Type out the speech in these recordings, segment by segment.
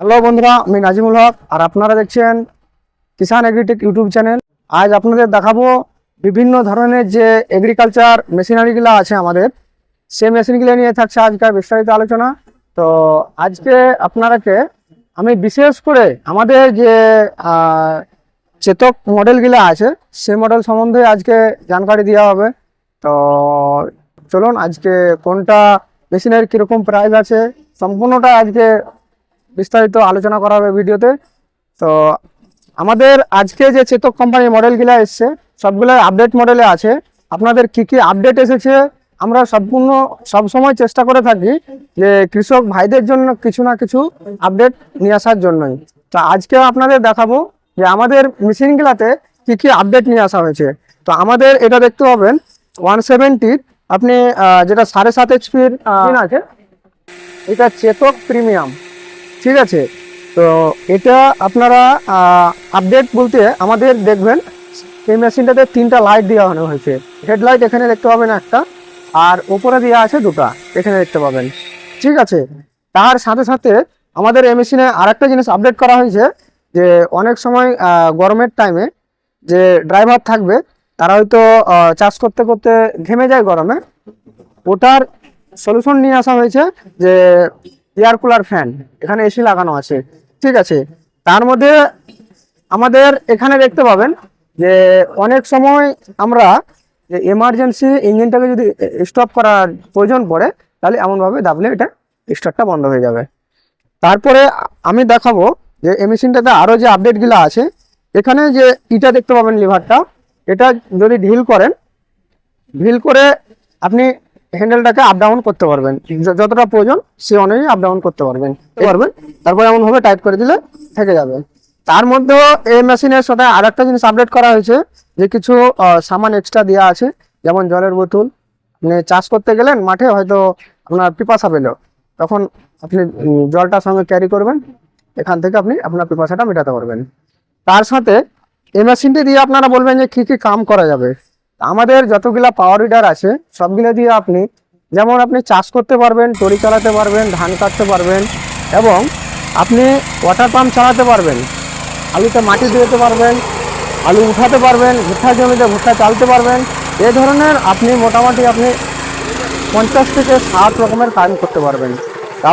Hello বন্ধুরা, আমি নাজিমুল হক আর আপনারা দেখছেন কিষান এগ্রিটেক ইউটিউব চ্যানেল। আজ আপনাদের দেখাবো বিভিন্ন ধরনের যে এগ্রিকালচার মেশিনারিগুলো আছে আমাদের সে মেশিনগুলো নিয়ে থাকছে আজকের বিস্তারিত আলোচনা। তো আজকে আপনারাকে আমি বিশেষ করে আমাদের যে চেতক মডেলগুলো আছে সে মডেল সম্বন্ধে আজকে জানকারি দেওয়া হবে। তো চলুন আজকে কোনটা মেশিনের কীরকম প্রাইস আছে, সম্পূর্ণটা আজকে বিস্তারিত আলোচনা করা হবে ভিডিওতে। তো আমাদের আজকে যে চেতক কোম্পানির মডেলগুলো এসছে সবগুলো আপডেট মডেলে আছে। আপনাদের কি কি আপডেট এসেছে আমরা সম্পূর্ণ সবসময় চেষ্টা করে থাকি যে কৃষক ভাইদের জন্য কিছু না কিছু আপডেট নিয়ে আসার জন্যই। তো আজকে আপনাদের দেখাবো যে আমাদের মেশিনগুলাতে কি কি আপডেট নিয়ে আসা হয়েছে। তো আমাদের এটা দেখতে পাবেন ওয়ান সেভেন্টির আপনি যেটা সাড়ে সাত এইচপির আছে? এটা চেতক প্রিমিয়াম ঠিক আছে? তো এটা আপনারা আপডেট বলতে আমাদের দেখবেন, এই মেশিনটাতে তিনটা লাইট দেওয়া হয়েছে। হেডলাইট এখানে দেখতে পাবেন একটা, আর উপরে দেওয়া আছে দুটো, এখানে দেখতে পাবেন। ঠিক আছে? তার সাথে সাথে আমাদের এই মেশিনে আরেকটা জিনিস আপডেট করা হয়েছে, যে অনেক সময় গরমের টাইমে যে ড্রাইভার থাকবে, তারা হয়তো চাষ করতে করতে ঘেমে যায় গরমে। ওটার সলিউশন নিয়ে আসা হয়েছে, যে এয়ার কুলার ফ্যান, এখানে এসি লাগানো আছে। ঠিক আছে, তার মধ্যে আমাদের এখানে দেখতে পাবেন যে অনেক সময় আমরা যে এমার্জেন্সি ইঞ্জিনটাকে যদি স্টপ করার প্রয়োজন পড়ে, তাহলে এমনভাবে দাবলে এটা স্টার্টটা বন্ধ হয়ে যাবে। তারপরে আমি দেখাবো যে এই মেশিনটাতে আরও যে আপডেটগুলো আছে, এখানে যে ইটা দেখতে পাবেন লিভারটা এটা যদি ঢিল করেন ঢিল করে আপনি হ্যান্ডেলটাকে আপ ডাউন করতে পারবেন। যতটা প্রয়োজন সে অনুযায়ী আপ ডাউন করতে পারবেন। পারবেন। তারপর এমনভাবে টাইট করে দিলে থেকে যাবে। তার মধ্যেও এই মেশিনের সাথে আর একটা জিনিস আপডেট করা হয়েছে যে কিছু সামান এক্সট্রা দেওয়া আছে যেমন জলের বোতল। মানে চাষ করতে গেলেন মাঠে হয়তো আপনার পিপাসা পেল। তখন আপনি উম, জলটা সঙ্গে ক্যারি করবেন। এখান থেকে আপনি আপনার পিপাসাটা মেটাতে পারবেন। তার সাথে এই মেশিনটি দিয়ে আপনারা বলবেন যে কি কি কাম করা যাবে। আমাদের যতগুলা পাওয়ার উইডার আছে, সবগুলো দিয়ে আপনি যেমন আপনি চাষ করতে পারবেন, তরি চালাতে পারবেন, ধান কাটতে পারবেন এবং আপনি ওয়াটার পাম্প চালাতে পারবেন, আলুতে মাটি দিতে পারবেন, আলু উঠাতে পারবেন, ভুট্টা জমিতে ভুট্টা চালতে পারবেন, এ ধরনের আপনি মোটামুটি আপনি পঞ্চাশ থেকে ষাট রকমের কাজ করতে পারবেন।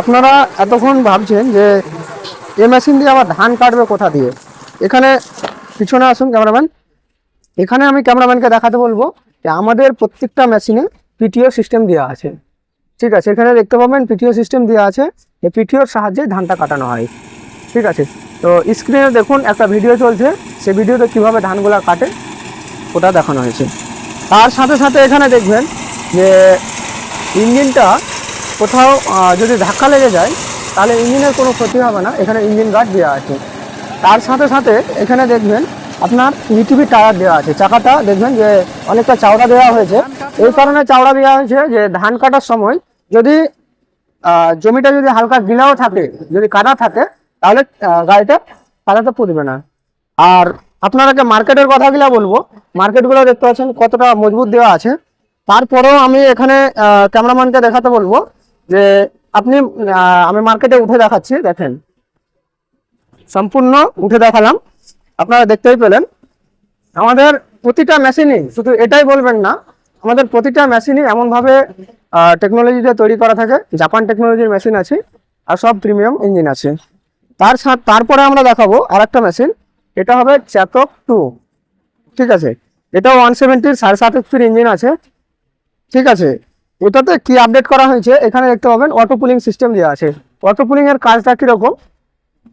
আপনারা এতক্ষণ ভাবছেন যে এ মেশিন দিয়ে আবার ধান কাটবে কোথা দিয়ে? এখানে পিছনে আসুন ক্যামেরাম্যান এখানে আমি ক্যামেরাম্যানকে দেখাতে বলব যে আমাদের প্রত্যেকটা মেশিনে পিটিও সিস্টেম দেওয়া আছে। ঠিক আছে, এখানে দেখতে পাবেন পিটিও সিস্টেম দেওয়া আছে এই পিটিওর সাহায্যে ধানটা কাটানো হয়। ঠিক আছে, তো স্ক্রিনে দেখুন একটা ভিডিও চলছে, সেই ভিডিওতে কীভাবে ধানগুলা কাটে, ওটা দেখানো হয়েছে। তার সাথে সাথে এখানে দেখবেন যে ইঞ্জিনটা কোথাও যদি ধাক্কা লেগে যায়, তাহলে ইঞ্জিনের কোনো ক্ষতি হবে না, এখানে ইঞ্জিন গার্ড দেওয়া আছে। তার সাথে সাথে এখানে দেখবেন আপনার ইটিভি টায়ার দেওয়া আছে, চাকাটা দেখবেন যে অনেকটা চাওড়া দেওয়া হয়েছে। এই কারণে চাওড়া দেওয়া হয়েছে যে ধান কাটার সময় যদি জমিটা যদি হালকা গিলাও থাকে, যদি কাদা থাকে, তাহলে গাড়িটা কাদাতে পুড়বে না। আর আপনারাকে মার্কেটের কথাগুলো বলব। মার্কেটগুলো দেখতে পাচ্ছেন কতটা মজবুত দেওয়া আছে। তারপরেও আমি এখানে ক্যামেরাম্যানকে দেখাতে বলব যে আপনি আমি মার্কেটে উঠে দেখাচ্ছি, দেখেন। সম্পূর্ণ উঠে দেখালাম। আপনারা দেখতেই পেলেন। আমাদের প্রতিটা মেশিনই শুধু এটাই বলবেন না, আমাদের প্রতিটা মেশিনই এমনভাবে টেকনোলজিতে তৈরি করা থাকে। জাপান টেকনোলজির মেশিন আছে, আর সব প্রিমিয়াম ইঞ্জিন আছে। তার তারপরে আমরা দেখাবো আর একটা মেশিন এটা হবে চেতক টু ঠিক আছে? এটা ওয়ান সেভেন্টির সাড়ে সাত এইচপির ইঞ্জিন আছে। ঠিক আছে? এটাতে কি আপডেট করা হয়েছে? এখানে দেখতে পাবেন অটো পুলিং সিস্টেম দেওয়া আছে। অটো পুলিং এর কাজটা কীরকম?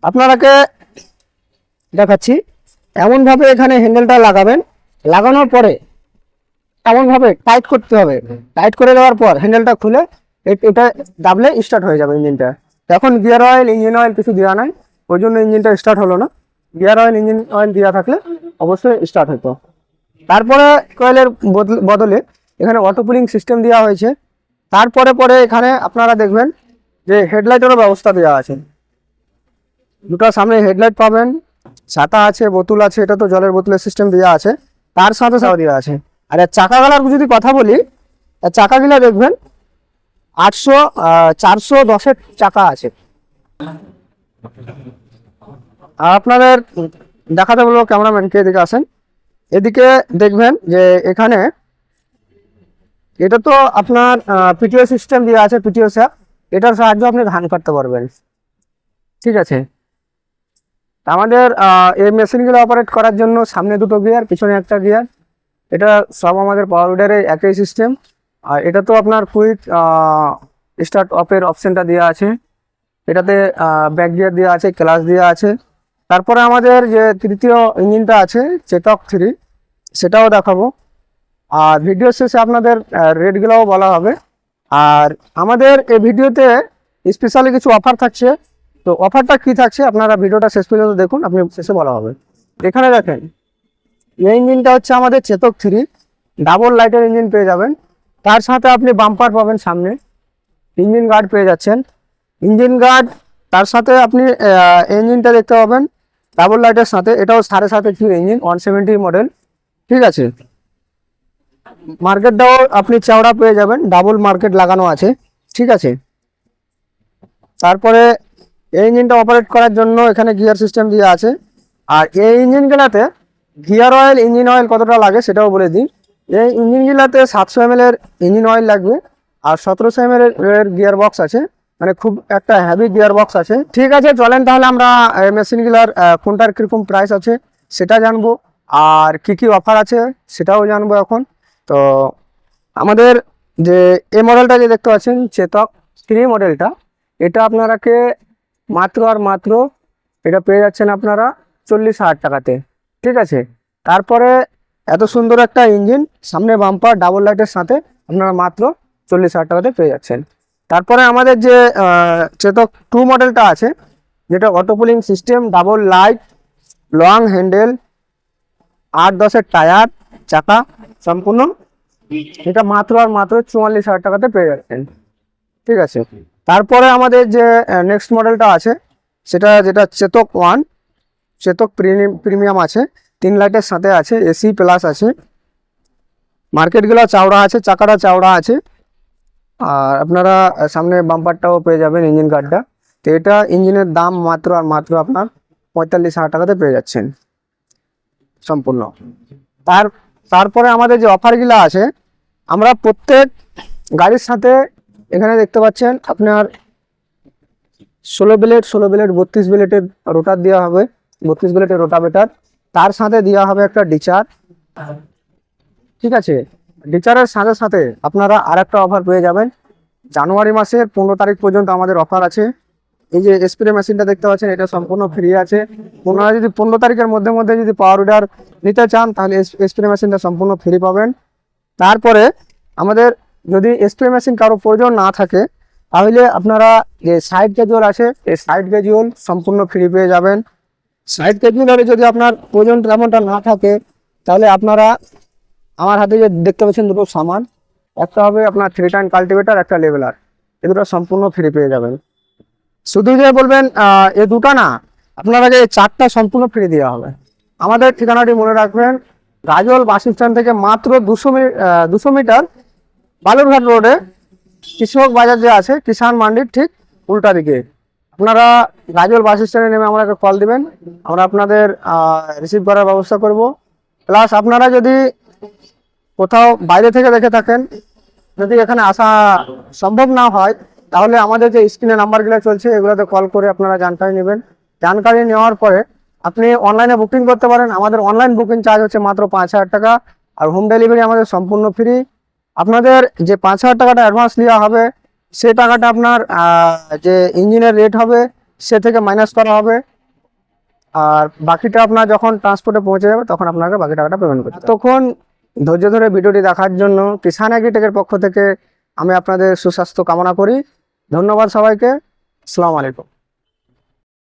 আপনারাকে দেখাচ্ছি। এমনভাবে এখানে হ্যান্ডেলটা লাগাবেন। লাগানোর পরে এমনভাবে টাইট করতে হবে। টাইট করে দেওয়ার পর হ্যান্ডেলটা খুলে এটা দাবলে স্টার্ট হয়ে যাবে ইঞ্জিনটা। এখন গিয়ার অয়েল ইঞ্জিন অয়েল কিছু দেওয়া নাই। ওই জন্য ইঞ্জিনটা স্টার্ট হলো না। গিয়ার অয়েল ইঞ্জিন অয়েল দেওয়া থাকলে অবশ্যই স্টার্ট হতো। তারপরে কয়েলের বদল- বদলে এখানে অটো পুলিং সিস্টেম দেওয়া হয়েছে। তারপরে পরে এখানে আপনারা দেখবেন যে হেডলাইটেরও ব্যবস্থা দেওয়া আছে। দুটো সামনে হেডলাইট পাবেন। ছাতা আছে, বোতল আছে, এটা তো জলের বোতলের সিস্টেম দেওয়া আছে। তার সাথে সাথে দেওয়া আছে। আর চাকাগুলার যদি কথা বলি চাকাগুলো দেখবেন, আটশো চারশো দশের চাকা আছে। আর আপনাদের দেখাতে বলব ক্যামেরাম্যানকে এদিকে আসেন। এদিকে দেখবেন যে এখানে এটা তো আপনার পিটিও সিস্টেম দিয়ে আছে পিটিও স্যাপ এটার সাহায্যে আপনি ধান কাটতে পারবেন। ঠিক আছে? আমাদের এই মেশিনগুলো অপারেট করার জন্য সামনে দুটো গিয়ার পিছনে একটা গিয়ার এটা সব আমাদের পাওয়ার উইডারের একই সিস্টেম আর এটা তো আপনার কুইক স্টার্ট অফের অপশানটা দেওয়া আছে। এটাতে ব্যাক গিয়ার দেওয়া আছে ক্লাস দেওয়া আছে। তারপরে আমাদের যে তৃতীয় ইঞ্জিনটা আছে, চেতক থ্রি, সেটাও দেখাবো। আর ভিডিও শেষে আপনাদের রেটগুলোও বলা হবে। আর আমাদের এই ভিডিওতে স্পেশালি কিছু অফার থাকছে। তো অফারটা কি থাকছে আপনারা ভিডিওটা শেষ পর্যন্ত দেখুন, আপনি শেষে বলা হবে। এখানে দেখেন এই ইঞ্জিনটা হচ্ছে আমাদের চেতক থ্রি ডাবল লাইটের ইঞ্জিন পেয়ে যাবেন। তার সাথে আপনি বাম্পার পাবেন সামনে ইঞ্জিন গার্ড পেয়ে যাচ্ছেন। ইঞ্জিন গার্ড তার সাথে আপনি ইঞ্জিনটা দেখতে পাবেন ডাবল লাইটের সাথে। এটাও সাড়ে সাত এইচপির ইঞ্জিন ওয়ান সেভেন্টি মডেল ঠিক আছে? মার্কেটটাও আপনি চওড়া পেয়ে যাবেন ডাবল মার্কেট লাগানো আছে, ঠিক আছে? তারপরে এই ইঞ্জিনটা অপারেট করার জন্য এখানে গিয়ার সিস্টেম দিয়ে আছে। আর এই ইঞ্জিনগুলোতে গিয়ার অয়েল ইঞ্জিন অয়েল কতটা লাগে সেটাও বলে দিই। এই ইঞ্জিনগুলোতে সাতশো এম এর ইঞ্জিন অয়েল লাগবে আর সতেরোশো এম এর গিয়ার বক্স আছে। মানে খুব একটা হেভি গিয়ার বক্স আছে। ঠিক আছে, চলেন তাহলে আমরা মেশিনগুলোর কোনটার কীরকম প্রাইস আছে সেটা জানব। আর কি কি অফার আছে সেটাও জানব এখন। তো আমাদের যে এই মডেলটা যে দেখতে পাচ্ছেন, চেতক থ্রি মডেলটা এটা আপনারাকে মাত্র আর মাত্র, এটা পেয়ে যাচ্ছেন আপনারা চল্লিশ হাজার টাকাতে। ঠিক আছে? তারপরে এত সুন্দর একটা ইঞ্জিন সামনে বাম্পার ডাবল লাইটের সাথে আপনারা মাত্র চল্লিশ হাজার টাকাতে পেয়ে যাচ্ছেন। তারপরে আমাদের যে চেতক টু মডেলটা আছে, যেটা auto pulling system double light long handle আট দশের টায়ার, চাকা সম্পূর্ণ। এটা মাত্র আর মাত্র চুয়াল্লিশ হাজার টাকাতে পেয়ে যাচ্ছেন। ঠিক আছে? তারপরে আমাদের যে নেক্সট মডেলটা আছে সেটা যেটা চেতক ওয়ান চেতক প্রিমিয়াম আছে তিন লাইটের সাথে আছে এসি প্লাস আছে। মার্কেটগুলো চওড়া আছে চাকাটা চওড়া আছে। আর আপনারা সামনে বাম্পারটাও পেয়ে যাবেন ইঞ্জিন গার্ডটা তো এটা ইঞ্জিনের দাম মাত্র আর মাত্র আপনার পঁয়তাল্লিশ হাজার টাকাতে পেয়ে যাচ্ছেন। সম্পূর্ণ। তার তারপরে আমাদের যে অফারগুলো আছে আমরা প্রত্যেক গাড়ির সাথে এখানে দেখতে পাচ্ছেন আপনার ষোলো ব্লেড ষোলো ব্লেড বত্রিশ ব্লেডের রোটার দেওয়া হবে। বত্রিশ ব্লেডের রোটাভেটার তার সাথে দেওয়া হবে একটা ডিচার ঠিক আছে? ডিচারের সাথে সাথে আপনারা আর একটা অফার পেয়ে যাবেন। জানুয়ারি মাসের পনেরো তারিখ পর্যন্ত আমাদের অফার আছে। এই যে স্প্রে মেশিনটা দেখতে পাচ্ছেন, এটা সম্পূর্ণ ফ্রি আছে। ওনারা যদি পনেরো তারিখের মধ্যে মধ্যে যদি পাওয়ার উইডার নিতে চান, তাহলে স্প্রে মেশিনটা সম্পূর্ণ ফ্রি পাবেন। তারপরে আমাদের যদি স্প্রে মেশিন কারও প্রয়োজন না থাকে, তাহলে আপনারা যে সাইড ক্যাজুয়াল আছে, এই সাইড ক্যাজুয়াল সম্পূর্ণ ফ্রি পেয়ে যাবেন। সাইড ক্যাজুয়ালে যদি আপনার প্রয়োজন তেমনটা না থাকে, তাহলে আপনারা আমার হাতে যে দেখতে পাচ্ছেন দুটো সামান, একটা হবে আপনার থ্রি টাইম কাল্টিভেটার একটা লেভেলার এ দুটো সম্পূর্ণ ফ্রি পেয়ে যাবেন। শুধু যে বলবেন এ দুটো না আপনারাকে এই চারটা সম্পূর্ণ ফ্রি দেওয়া হবে। আমাদের ঠিকানাটি মনে রাখবেন, গাজল বাস থেকে মাত্র দুশো দুশো মিটার বালুরঘাট রোডে কৃষক বাজার যে আছে কিষান মান্ডির ঠিক উল্টা দিকে। আপনারা গাজল বাস স্ট্যান্ডে নেমে আমাকে কল দিবেন, আমরা আপনাদের রিসিভ করার ব্যবস্থা করব। প্লাস আপনারা যদি কোথাও বাইরে থেকে দেখে থাকেন, যদি এখানে আসা সম্ভব না হয়, তাহলে আমাদের যে স্ক্রিনে নাম্বারগুলো চলছে, এগুলোতে কল করে আপনারা জানকারি নেবেন। জানকারি নেওয়ার পরে আপনি অনলাইনে বুকিং করতে পারেন। আমাদের অনলাইন বুকিং চার্জ হচ্ছে মাত্র পাঁচ হাজার টাকা, আর হোম ডেলিভারি আমাদের সম্পূর্ণ ফ্রি আপনাদের যে পাঁচ হাজার টাকাটা অ্যাডভান্স দেওয়া হবে সেই টাকাটা আপনার যে ইঞ্জিনের রেট হবে, সে থেকে মাইনাস করা হবে। আর বাকিটা আপনার যখন ট্রান্সপোর্টে পৌঁছে যাবে, তখন আপনাকে বাকি টাকাটা পেমেন্ট করতে তখন ধৈর্য ধরে ভিডিওটি দেখার জন্য কিষান অ্যাগ্রিটেকের পক্ষ থেকে আমি আপনাদের সুস্বাস্থ্য কামনা করি। ধন্যবাদ সবাইকে। আসসালামু আলাইকুম।